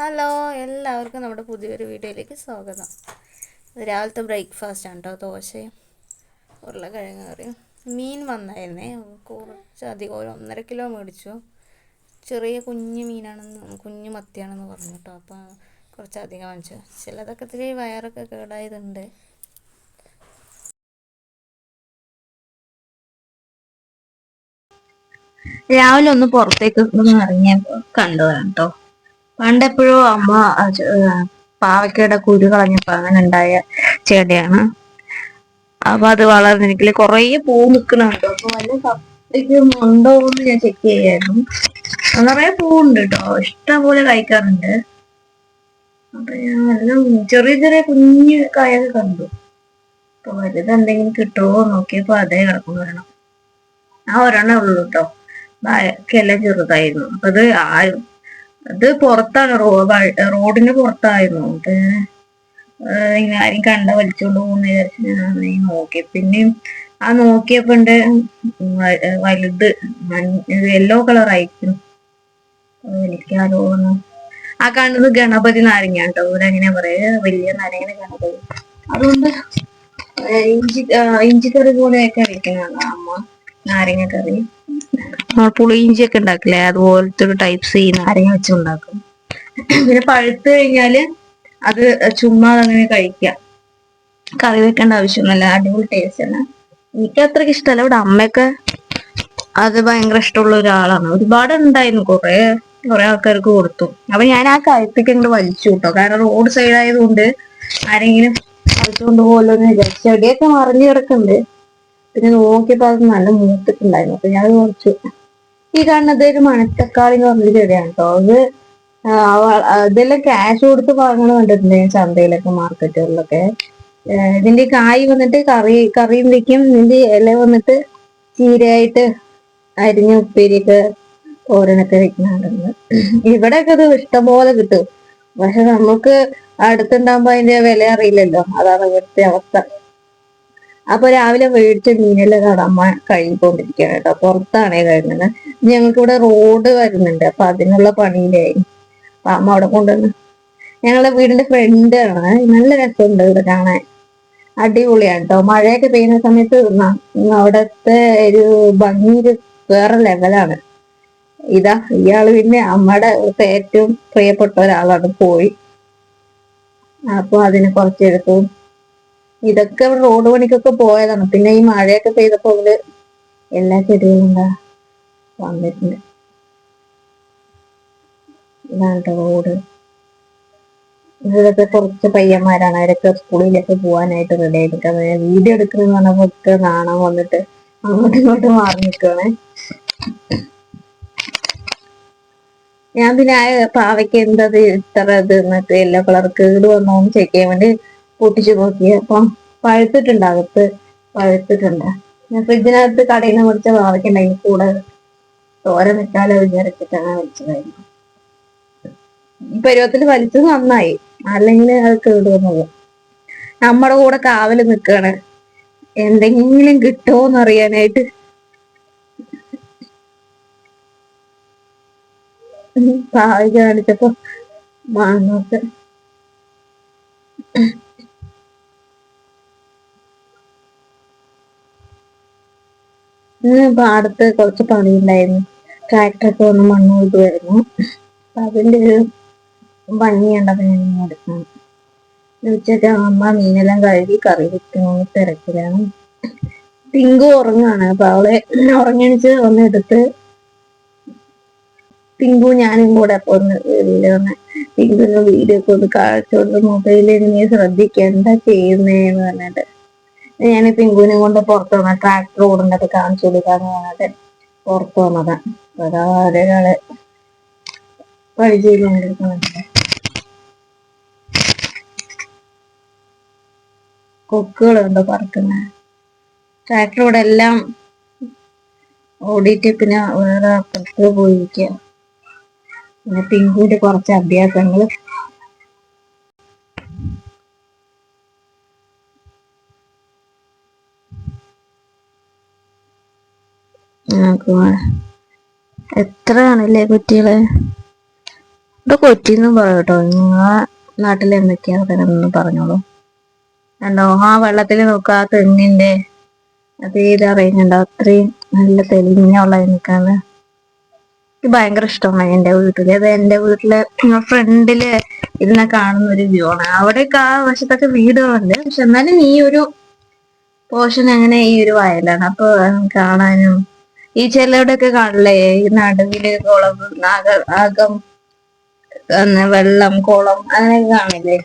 Hello എല്ലാവർക്കും നമ്മുടെ പുതിയൊരു വീഡിയോയിലേക്ക് സ്വാഗതം. രാവിലത്തെ ബ്രേക്ക്ഫാസ്റ്റ് ആണ് കേട്ടോ ദോശയും ഉരുളക്കിഴങ്ങ് കറിയും. മീൻ വന്നായിരുന്നേ കുറച്ചധികം ഒരു ഒന്നര കിലോ മേടിച്ചു. ചെറിയ കുഞ്ഞു മീനാണെന്ന് കുഞ്ഞു മത്തിയാണെന്ന് പറഞ്ഞു കേട്ടോ അപ്പോൾ കുറച്ചധികം വാങ്ങിച്ചു. ചിലതൊക്കെ ഇത്തിരി വയറൊക്കെ കേടായതുണ്ട്. രാവിലെ ഒന്ന് പുറത്തേക്ക് ഒന്ന് ഇറങ്ങിയപ്പോ കണ്ടതാണ് കേട്ടോ. പണ്ടെപ്പോഴോ അമ്മ പാവയ്ക്കയുടെ കുരു കളഞ്ഞപ്പോ അങ്ങനെ ഉണ്ടായ ചെടിയാണ്. അപ്പൊ അത് വളർന്നെനിക്ക് കൊറേ പൂ നിക്കണുണ്ട്. അപ്പൊ വല്ല സത്യക്കും ഉണ്ടോ എന്ന് ഞാൻ ചെക്ക് ചെയ്യായിരുന്നു. നിറയെ പൂവുണ്ട് കേട്ടോ ഇഷ്ടം പോലെ കഴിക്കാറുണ്ട് അപ്പൊ ഞാൻ നല്ല ചെറിയ ചെറിയ കുഞ്ഞു കായൊക്കെ കണ്ടു. അപ്പൊ വലുത് എന്തെങ്കിലും കിട്ടുമോ നോക്കിയപ്പോ അതേ കിടക്കുന്നു വരണം ആ ഒരെണ്ണേ ഉള്ളൂ കേട്ടോ ബാക്കിയെല്ലാം ചെറുതായിരുന്നു. അപ്പൊ അത് ആരും അത് പുറത്താണ് റോഡിന് പുറത്തായിരുന്നു. അത് ഇങ്ങനെ ആരും കണ്ട വലിച്ചോണ്ട് പോകുന്ന വിചാരിച്ച് ഞാൻ നോക്കി. പിന്നെയും ആ നോക്കിയപ്പോ ഉണ്ട് വലുത് യെല്ലോ കളർ ആയിരിക്കും. എനിക്കാരോ ആ കാണുന്നത് ഗണപതി നാരങ്ങ കേട്ടോ അവരങ്ങനെ പറയാ? വലിയ നാരങ്ങനെ ഗണപതി അതുകൊണ്ട് ഇഞ്ചി ഇഞ്ചിക്കറി പോലെയൊക്കെ ഇരിക്കുന്നതാണ് അമ്മ നാരങ്ങ കറി. നമ്മൾ ഇഞ്ചി ഒക്കെ ഉണ്ടാക്കില്ലേ? അതുപോലത്തെ ഒരു ടൈപ്പ് ഈ നാരങ്ങ വെച്ച് ഉണ്ടാക്കും. പിന്നെ പഴുത്ത് കഴിഞ്ഞാൽ അത് ചുമ്മാ അങ്ങനെ കഴിക്കാം കറി വെക്കേണ്ട ആവശ്യമൊന്നുമില്ല. അടിപൊളി ടേസ്റ്റ് ആണ്. എനിക്ക് അത്രയ്ക്ക് ഇഷ്ടമല്ല. ഇവിടെ അമ്മയൊക്കെ അത് ഭയങ്കര ഇഷ്ടമുള്ള ഒരാളാണ്. ഒരുപാട് ഉണ്ടായിരുന്നു കുറെ കുറെ ആൾക്കാർക്ക് കൊടുത്തു. അപ്പൊ ഞാൻ ആ കഴുത്തേക്ക് അങ്ങോട്ട് വലിച്ചു കിട്ടോ കാരണം റോഡ് സൈഡ് ആയതുകൊണ്ട് ആരെങ്കിലും കഴിച്ചുകൊണ്ട് പോകുമല്ലോ എന്ന് വിചാരിച്ചു. ചെടിയൊക്കെ മറിഞ്ഞു കിടക്കുന്നുണ്ട്. പിന്നെ നോക്കിയപ്പോ അത് നല്ല മൂത്തിട്ടുണ്ടായിരുന്നു. അപ്പൊ ഞാൻ കുറച്ചു ഈ കാണുന്നത് ഒരു മണത്തക്കാളി എന്ന് പറഞ്ഞൊരു ചെടിയാണ് കേട്ടോ അത് ഇതെല്ലാം ക്യാഷ് കൊടുത്ത് വാങ്ങണ കണ്ടിട്ടുണ്ട് ചന്തയിലൊക്കെ മാർക്കറ്റുകളിലൊക്കെ. ഇതിന്റെ കായ് വന്നിട്ട് കറി കറിയും വെക്കും. ഇതിന്റെ ഇല വന്നിട്ട് ചീരയായിട്ട് അരിഞ്ഞ ഉപ്പേരിയൊക്കെ ഓരോന്നൊക്കെ വെക്കുന്നുണ്ട്. ഇവിടെയൊക്കെ ഇത് ഇഷ്ടംപോലെ കിട്ടും. പക്ഷെ നമുക്ക് അടുത്തുണ്ടാകുമ്പോ അതിന്റെ വില അറിയില്ലല്ലോ. അതാണ് ഇവിടുത്തെ അവസ്ഥ. അപ്പൊ രാവിലെ മേടിച്ച മീനെല്ലാം കടമ്മ കഴുകിക്കൊണ്ടിരിക്കുകയാണ് കേട്ടോ. പുറത്താണേ കഴിഞ്ഞത് ഞങ്ങൾക്ക് ഇവിടെ റോഡ് വരുന്നുണ്ട്. അപ്പൊ അതിനുള്ള പണിയിലായി അപ്പൊ അമ്മ അവിടെ കൊണ്ടുവന്ന് ഞങ്ങളുടെ വീടിന്റെ ഫ്രണ്ട് ആണ്. നല്ല രസമുണ്ട് ഇവിടെ കാണാൻ. അടിപൊളിയാണ് കേട്ടോ. മഴയൊക്കെ പെയ്യുന്ന സമയത്ത് അവിടത്തെ ഒരു ഭംഗി വേറെ ലെവലാണ് ഇതാ ഇയാൾ പിന്നെ അമ്മയുടെ ഏറ്റവും പ്രിയപ്പെട്ട ഒരാളാണ് പോയി. അപ്പൊ അതിന് കുറച്ചെടുത്തു. ഇതൊക്കെ റോഡ് പണിക്കൊക്കെ പോയതാണ്. പിന്നെ ഈ മഴയൊക്കെ പെയ്തപ്പോ അവർ എല്ലാ ചെടികളും എന്താ വന്നിട്ടുണ്ട്. ഇതാണ് റോഡ് ഇവിടത്തെ കുറച്ച് പയ്യന്മാരാണ്. അവരൊക്കെ സ്കൂളിലൊക്കെ പോകാനായിട്ട് റെഡി ആയിട്ട് വീഡിയോ എടുക്കുന്ന പറഞ്ഞപ്പോ കാണാൻ വന്നിട്ട് അങ്ങോട്ടും ഇങ്ങോട്ടും മാറി നിൽക്കുകയാണ് ഞാൻ പിന്നെ ആ പാവയ്ക്ക് എന്തത് ഇത്ര ഇത് എന്നിട്ട് യെല്ലോ കളർ കേട് വന്നോന്ന് ചെക്ക് ചെയ്യാൻ വേണ്ടി പൊട്ടിച്ചു നോക്കി അപ്പം പഴുത്തിട്ടുണ്ട് അകത്ത് പഴുത്തിട്ടുണ്ട്. ഞാൻ ഫ്രിഡ്ജിനകത്ത് കടയിൽ നിന്ന് മുറിച്ച പാവയ്ക്കുണ്ടെങ്കിൽ കൂടെ തോര നിൽക്കാലോ വിചാരിച്ചിട്ടാണ് വലിച്ചതായിരുന്നു പരുവത്തിൽ വലിച്ചത് നന്നായി. അല്ലെങ്കിൽ അത് കേടുവന്നത് നമ്മുടെ കൂടെ കാവൽ നിൽക്കാണ് എന്തെങ്കിലും കിട്ടുമോന്ന് അറിയാനായിട്ട്. പാവയ്ക്ക് കാണിച്ചപ്പോ മാങ്ങൊക്കെ ഇന്ന് പാടത്ത് കുറച്ച് പണിയുണ്ടായിരുന്നു. ട്രാക്ടറൊക്കെ വന്ന് മണ്ണ് കൊണ്ടുവരുന്നു അപ്പൊ അതിന്റെ ഒരു ഭംഗി കണ്ടപ്പോ ഞാൻ ഇങ്ങനെ എടുക്കണം ഉച്ചയ്ക്ക് അമ്മ മീനെല്ലാം കഴുകി കറി വെക്കണമെന്ന് തിരക്കിലാണ്. തിങ്കു ഉറങ്ങാണ്. അപ്പൊ അവളെ ഉറങ്ങിണിച്ച് ഒന്ന് എടുത്ത് തിങ്കു ഞാനും കൂടെ അപ്പൊ ഒന്ന് വെളിയിൽ വന്ന് പിങ്കുവിന് വീഡിയോ ഒക്കെ ഒന്ന് കാണിച്ചോണ്ട് മൊബൈലിൽ നീ ശ്രദ്ധിക്കുക. എന്താ ചെയ്യുന്നേന്ന് പറഞ്ഞിട്ട്. ഞാൻ പിങ്കുവിനെ കൊണ്ട് പുറത്തു വന്ന ട്രാക്ടർ ഓടുന്നത് കാണിച്ചു കൊടുക്കാന്ന് പറഞ്ഞിട്ട് പുറത്തു വന്നത്. അതാ ഒരാൾ പണി ചെയ്തുകൊണ്ടിരിക്കുന്നുണ്ട് കൊക്കുകളുണ്ട് പറക്കുന്ന? ട്രാക്ടർ ഇവിടെ എല്ലാം ഓടിയിട്ട് പിന്നെ വേറെ അപ്പുറത്ത് പോയിരിക്കുക പിന്നെ പിങ്കുവിന്റെ കുറച്ച് അഭ്യാസങ്ങൾ എത്രയാണല്ലേ കുറ്റികൾ ഇവിടെ കൊറ്റിന്നും പറയും കേട്ടോ നിങ്ങളെ നാട്ടിൽ എന്തൊക്കെയാ പറയുന്നത് പറഞ്ഞോളൂ. കണ്ടോ ആ വെള്ളത്തിൽ നോക്കുക ആ തെങ്ങിന്റെ അതേ ഏതാ അറിയുന്നുണ്ടോ അത്രയും നല്ല തെളിഞ്ഞുള്ള എനിക്കാണ് എനിക്ക് ഭയങ്കര ഇഷ്ടമാണ് എന്റെ വീട്ടിൽ. അത് എന്റെ വീട്ടിലെ ഫ്രണ്ടിൽ ഇരുന്ന കാണുന്ന ഒരു വ്യൂ ആണ്. അവിടെയൊക്കെ ആ വശത്തൊക്കെ വീടുകളുണ്ട്. പക്ഷെ എന്നാലും ഈ ഒരു പോർഷൻ അങ്ങനെ ഈ ഒരു വയലാണ്. അപ്പൊ കാണാനും ഈ ചിലവിടൊക്കെ കാണില്ലേ? ഈ നടുവിൽ കുളം നാഗ ആകം വെള്ളം കുളം അങ്ങനെയൊക്കെ കാണില്ലേ?